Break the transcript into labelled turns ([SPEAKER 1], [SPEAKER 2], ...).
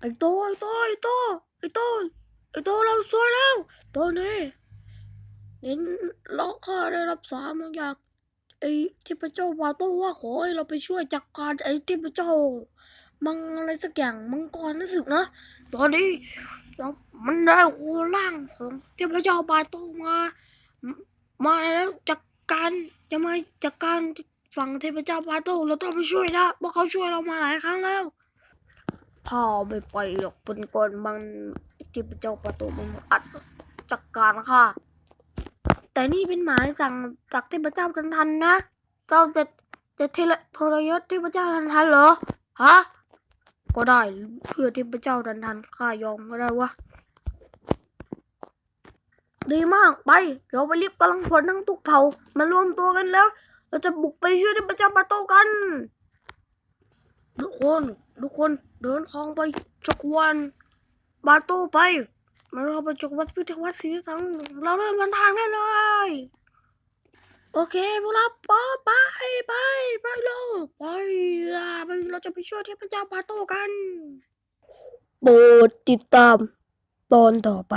[SPEAKER 1] ไอ้โตไอ้โตไอ้โตไอ้โตไอ้โตเราสวยแล้วตอนนี้เห็นเราข้าได้รับสารมาจากไอ้เทพเจ้าบาโตว่าขอให้เราไปช่วยจัดการไอ้เทพเจ้า มังอะไรสักอย่างมังกรรู้สึกนะตอนนี้มันได้โคร่างของเทพเจ้าบาโตมา มาแล้วจัดการจะมาจัดการฝั่งเทพเจ้าบาโตเราต้องไปช่วยนะเพราะเขาช่วยเรามาหลายครั้งแล้ว พ่อไม่ไปหรอกเป็นก่อนมันเทพเจ้าบาโตมันอัดจัดการค่ะ แต่นี่เป็นหมายสั่งจากเทพเจ้าทันทันนะ เจ้าจะจะเทเลทรยศเทพเจ้าทันทันเหรอฮะก็ได้เพื่อเทพเจ้าทันทันข้ายอมก็ได้วะดีมากไป เราไปรีบกำลังพลทั้งทุกเผ่ามารวมตัวกันแล้ว เราจะบุกไปช่วยที่ประจาบาโตกัน คนทุกคนเดินทางไปจักรวาลบาโตไปมาเราไปจักรวาลพิทวัตสีทั้งเราเริ่มเดินทางได้เลย โอเคพวกเราปอไปไปไปเลยไปอะไปเราจะไปช่วยเทพเจ้าบาโตกัน โปรดติดตามตอนต่อไป